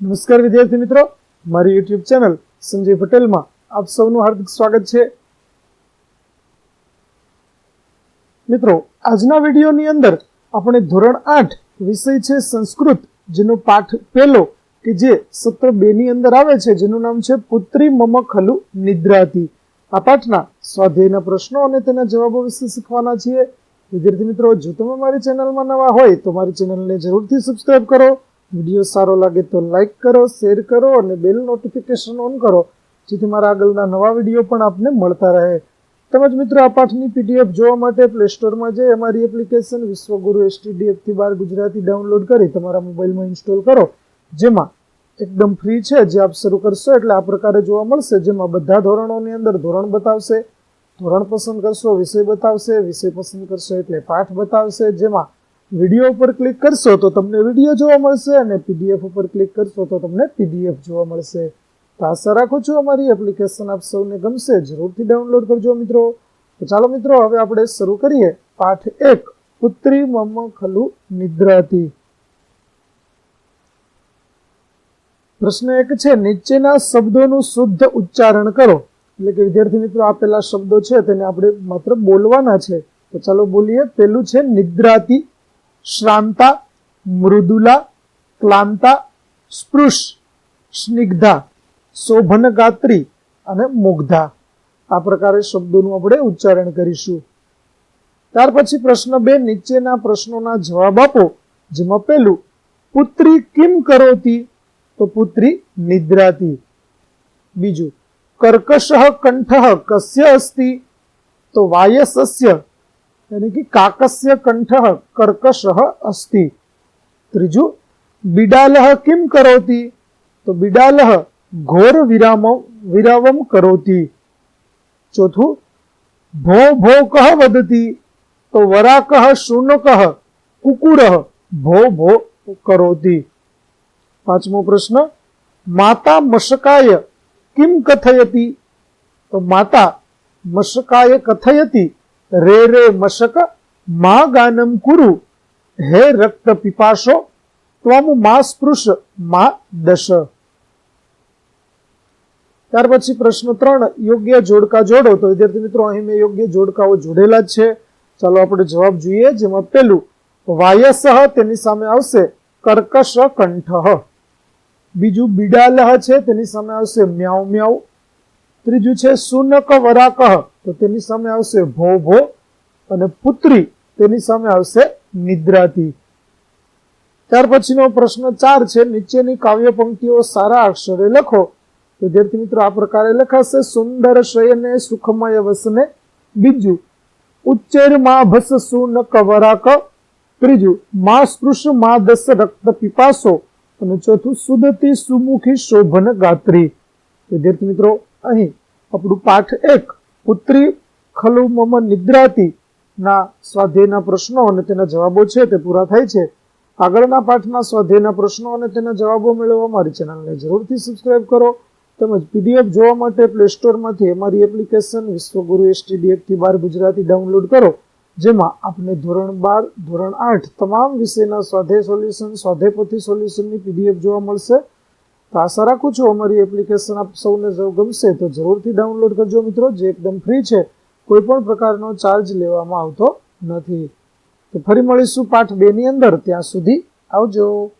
નમસ્કાર વિદ્યાર્થી મિત્રો. મારી યુટ્યુબ ચેનલ સંજય પટેલમાં આપ સૌનું હાર્દિક સ્વાગત છે. મિત્રો, આજના વિડીયોની અંદર આપણે ધોરણ આઠ વિષય છે સંસ્કૃત, જેનો પાઠ પહેલો કે જે સત્ર બે ની અંદર આવે છે, જેનું નામ છે પુત્રી મમ ખલુ નિદ્રાતી. આ પાઠના સ્વાધ્યાયના પ્રશ્નો અને તેના જવાબો વિશે શીખવાના છીએ. વિદ્યાર્થી મિત્રો, જો તમે મારી ચેનલમાં નવા હોય તો મારી ચેનલને જરૂરથી સબસ્ક્રાઇબ કરો. વીડિયો સારો લાગે તો લાઈક કરો, શેર કરો અને બેલ નોટિફિકેશન ઓન કરો, જેથી મારા આગળના નવા વીડિયો પણ આપને મળતા રહે. તેમજ મિત્રો, આ પાઠની પીડીએફ જોવા માટે પ્લે સ્ટોરમાં જઈ અમારી એપ્લિકેશન વિશ્વગુરુ એસટીડીએફથી બાર ગુજરાતી ડાઉનલોડ કરી તમારા મોબાઈલમાં ઇન્સ્ટોલ કરો. જેમાં એકદમ ફ્રી છે, જે આપ શરૂ કરશો એટલે આ પ્રકારે જોવા મળશે. જેમાં બધા ધોરણોની અંદર ધોરણ બતાવશે, ધોરણ પસંદ કરશો, વિષય બતાવશે, વિષય પસંદ કરશો એટલે પાઠ બતાવશે. જેમાં વીડિયો ઉપર ક્લિક કરશો તો તમને વીડિયો જોવા મળશે અને પીડીએફ ઉપર ક્લિક કરશો તો તમને પીડીએફ જોવા મળશે. તો આશા રાખું છું અમારી એપ્લિકેશન આપ સૌને ગમશે. જરૂરથી ડાઉનલોડ કરજો મિત્રો. તો ચાલો મિત્રો, હવે આપણે શરૂ કરીએ. પાઠ એક, પુત્રી મમ ખલુ નિદ્રાતી. પ્રશ્ન એક છે, નીચેના શબ્દોનું શુદ્ધ ઉચ્ચારણ કરો. એટલે કે વિદ્યાર્થી મિત્રો આપેલા શબ્દો છે, તેને આપણે માત્ર બોલવાના છે. તો ચાલો બોલીએ. પેલું છે, નિદ્રાતી. શ્રાંતા, મૃદુલા, ક્લાંતા, સ્પૃશ, સ્નિગ્ધા, શોભનગાત્રી અને મુગ્ધા. આ પ્રકારે શબ્દોનું આપણે ઉચ્ચારણ કરીશું. ત્યાર પછી પ્રશ્ન બે, નીચેના પ્રશ્નોના જવાબ આપો, જેમાં પેલું પુત્રી કિમ કરોતી? તો પુત્રી નિદ્રાતી. બીજું, કર્કશ કંઠ કસ્ય અસ્તિ? તો વાયસસ્ય यानी कि काकस्य कंठः कर्कशः अस्ति। त्रिजु, बिडाल किं करोति? तो बिडालः घोर विराम, विरामं करोति। चौथु भो भो कः वदति? तो वराकः, शुनकः, कुकुरः भो भो करोति। पांचमो प्रश्न, माता मशकाय किं कथयति? तो माता मशकाय कथयति। રે રે મશક મા ગાનમ કુરુ. હે રક્ત પીપાશો ત્વમ મા સ્પૃશ મા દશ. ત્યાર પછી પ્રશ્ન ત્રણ, યોગ્ય જોડકા જોડો. તો વિદ્યાર્થી મિત્રો, અહીં મેં યોગ્ય જોડકાઓ જોડેલા છે. ચાલો આપણે જવાબ જોઈએ, જેમાં પેલું વાયસહ તેની સામે આવશે કર્કશ કંઠ. બીજું, બિડાલહ છે, તેની સામે આવશે મ્યાઉ મ્યાઉ. ત્રીજું છે સુનક વરાકહ. તો તેની સામે આવશે ભો ભો અને પુત્રી. તેની સામે આવશે નિદ્રાતી ત્યાર પછીનો પ્રશ્ન ચાર છે, નીચેની કાવ્ય પંક્તિઓ સારા અક્ષરે લખો. વિદ્યાર્થી મિત્રો, આ પ્રકારે લખાશે, સુંદર શયને સુખમય વસને બીજું ઉચ્ચેરમાં ભસ સુનક વરાક ત્રીજું મા સ્પૃશ મા દસ રક્ત પીપાસો અને ચોથું, સુદતી સુમુખી શોભન ગાત્રી વિદ્યાર્થી મિત્રો અહીં આપણું પાઠ એક, પુત્રી ખલુ મમ નિદ્રાતી. ના સ્વાધ્યાયના પ્રશ્નો અને તેના જવાબો છે તે પૂરા થાય છે. આગળના પાઠના સ્વાધ્યાયના પ્રશ્નો અને તેના જવાબો મેળવવા મારી ચેનલને જરૂરથી સબસ્ક્રાઇબ કરો. તેમજ પીડીએફ જોવા માટે પ્લે સ્ટોરમાંથી અમારી એપ્લિકેશન વિશ્વગુરુ એસટીડીએફથી બાર ગુજરાતી ડાઉનલોડ કરો. જેમાં આપને ધોરણ બાર, ધોરણ આઠ તમામ વિષયના સ્વાધ્યાય સોલ્યુશન સ્વાધ્યાયપોથી સોલ્યુશનની પીડીએફ જોવા મળશે. તો આશા રાખું છું અમારી એપ્લિકેશન આપ સૌને જો ગમશે તો જરૂરથી ડાઉનલોડ કરજો મિત્રો, જે એકદમ ફ્રી છે, કોઈ પણ પ્રકારનો ચાર્જ લેવામાં આવતો નથી. તો ફરી મળીશું પાઠ બે ની અંદર, ત્યાં સુધી આવજો.